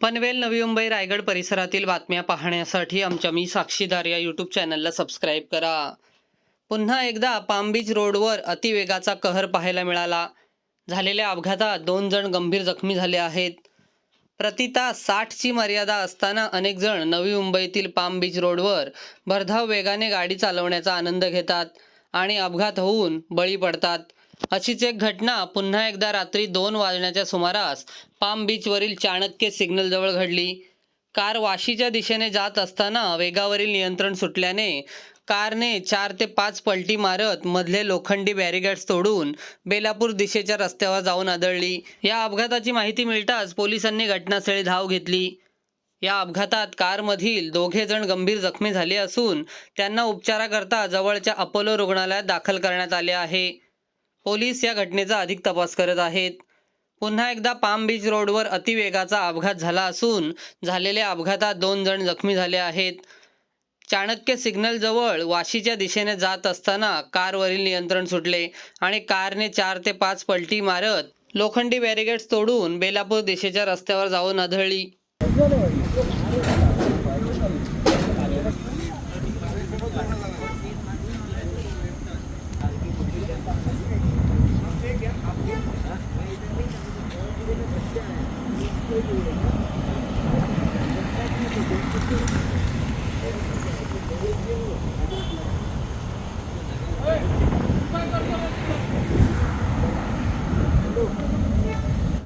पनवेल नवी मुंबई रायगड परिसरातील बातम्या पाहण्यासाठी आमच्या मी साक्षीदार या यूट्यूब चॅनलला सबस्क्राईब करा. पुन्हा एकदा पाम बीच रोडवर अतिवेगाचा कहर पाहायला मिळाला. झालेल्या अपघातात दोन जण गंभीर जखमी झाले आहेत. प्रतिता साठची मर्यादा असताना अनेक जण नवी मुंबईतील पाम बीच रोडवर भरधाव वेगाने गाडी चालवण्याचा आनंद घेतात आणि अपघात होऊन बळी पडतात. अशीच एक घटना पुन्हा एकदा रात्री दोन वाजण्याच्या सुमारास पाम बीचवरील चाणक्य सिग्नलजवळ घडली. कार वाशीच्या दिशेने जात असताना वेगावरील नियंत्रण सुटल्याने कारने चार ते पाच पलटी मारत मधले लोखंडी बॅरिगेड्स तोडून बेलापूर दिशेच्या रस्त्यावर जाऊन आदळली. या अपघाताची माहिती मिळताच पोलिसांनी घटनास्थळी धाव घेतली. या अपघातात कारमधील दोघे जण गंभीर जखमी झाले असून त्यांना उपचाराकरता जवळच्या अपोलो रुग्णालयात दाखल करण्यात आले आहे. पोलीस या घटनेचा अधिक तपास करत आहेत. पुन्हा एकदा पाम बीच रोडवर अतिवेगाचा अपघात झाला असून झालेल्या अपघातात दोन जण जखमी झाले आहेत. चाणक्य सिग्नल जवळ वाशीच्या दिशेने जात असताना कारवरील नियंत्रण सुटले आणि कारने चार ते पाच पलटी मारत लोखंडी बॅरिगेड्स तोडून बेलापूर दिशेच्या रस्त्यावर जाऊन आढळली 对，你可以，你可以直接。